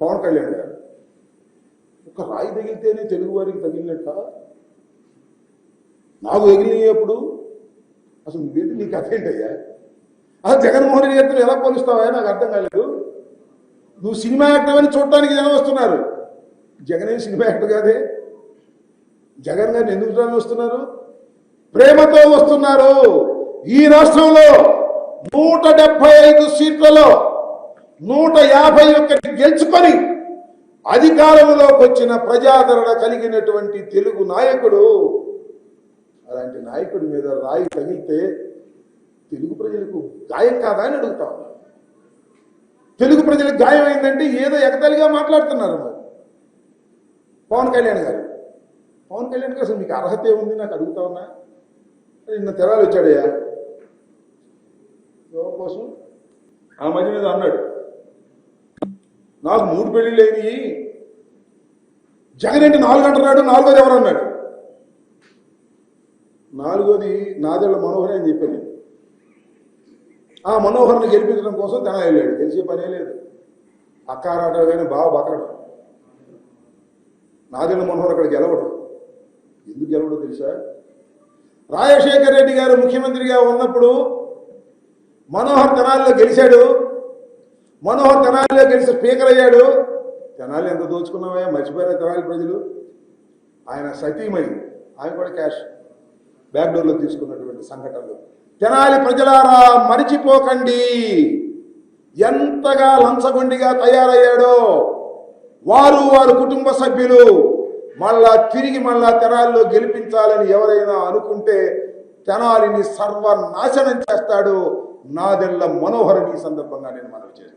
పవన్ కళ్యాణ్ గారు. ఒక రాయి తగిలితేనే తెలుగు వారికి తగిలినట్ట. నాకు ఎగిలినప్పుడు అసలు నువ్వేంటి నీకు అర్థేంటయ్యా అసలు జగన్మోహన్ రెడ్డి గారితో ఎలా పోలుస్తావా నాకు అర్థం కాలేదు. నువ్వు సినిమా యాక్టర్ అని చూడటానికి జనం వస్తున్నారు. జగన్ ఏం సినిమా యాక్టర్ కాదే? జగన్ గారిని ఎందుకు చూడాలని వస్తున్నారు? ప్రేమతో వస్తున్నారు. ఈ రాష్ట్రంలో నూట డెబ్బై ఐదు సీట్లలో నూట యాభై ఒకటి గెలుచుకొని అధికారంలోకి వచ్చిన ప్రజాదరణ కలిగినటువంటి తెలుగు నాయకుడు. అలాంటి నాయకుడి మీద రాయి తగిలితే తెలుగు ప్రజలకు గాయం కాదా అని అడుగుతా తెలుగు ప్రజలకు గాయం అయిందంటే ఏదో ఎగతలిగా మాట్లాడుతున్నారు మరి. పవన్ కళ్యాణ్ గారు. పవన్ కళ్యాణ్ గారు అసలు మీకు అర్హత ఏముంది నాకు అడుగుతా ఉన్నా? నిన్న తెరాలు వచ్చాడయ్యా. ఎవరి కోసం? ఆ మధ్య మీద అన్నాడు. నాకు మూడు పెళ్ళి లేని జగన్ ఏంటి నాలుగు అంటున్నాడు నాలుగోది ఎవరు అన్నాడు? నాలుగోది నాదెళ్ళ మనోహర్ అని చెప్పాను. ఆ మనోహర్ని గెలిపించడం కోసం తన వెళ్ళాడు. గెలిచే పనే లేదు. అక్కారాట కానీ బావ బతకడు. నాదెళ్ళ మనోహర్ అక్కడ గెలవడు. ఎందుకు గెలవడం తెలుసా? రాజశేఖర రెడ్డి గారు ముఖ్యమంత్రిగా ఉన్నప్పుడు మనోహర్ తనాల్లో గెలిచాడు. మనోహర్ తెనాలిలో గెలిచి స్పీకర్ అయ్యాడు తెనాలి ఎంత దోచుకున్నామే మర్చిపోయారా తెనాలి ప్రజలు. ఆయన సతీమణి. ఆయన కూడా క్యాష్ బ్యాక్ డోర్లో తీసుకున్నటువంటి సంఘటనలు. తెనాలి ప్రజలారా మరిచిపోకండి. ఎంతగా లంచగొండిగా తయారయ్యాడో. వారు వారు కుటుంబ సభ్యులు మళ్ళా తిరిగి మళ్ళా తెనాలిలో గెలిపించాలని ఎవరైనా అనుకుంటే తెనాలిని సర్వనాశనం చేస్తాడు. నాదెల్ల మనోహరం ఈ సందర్భంగా నేను మనవి చేస్తాను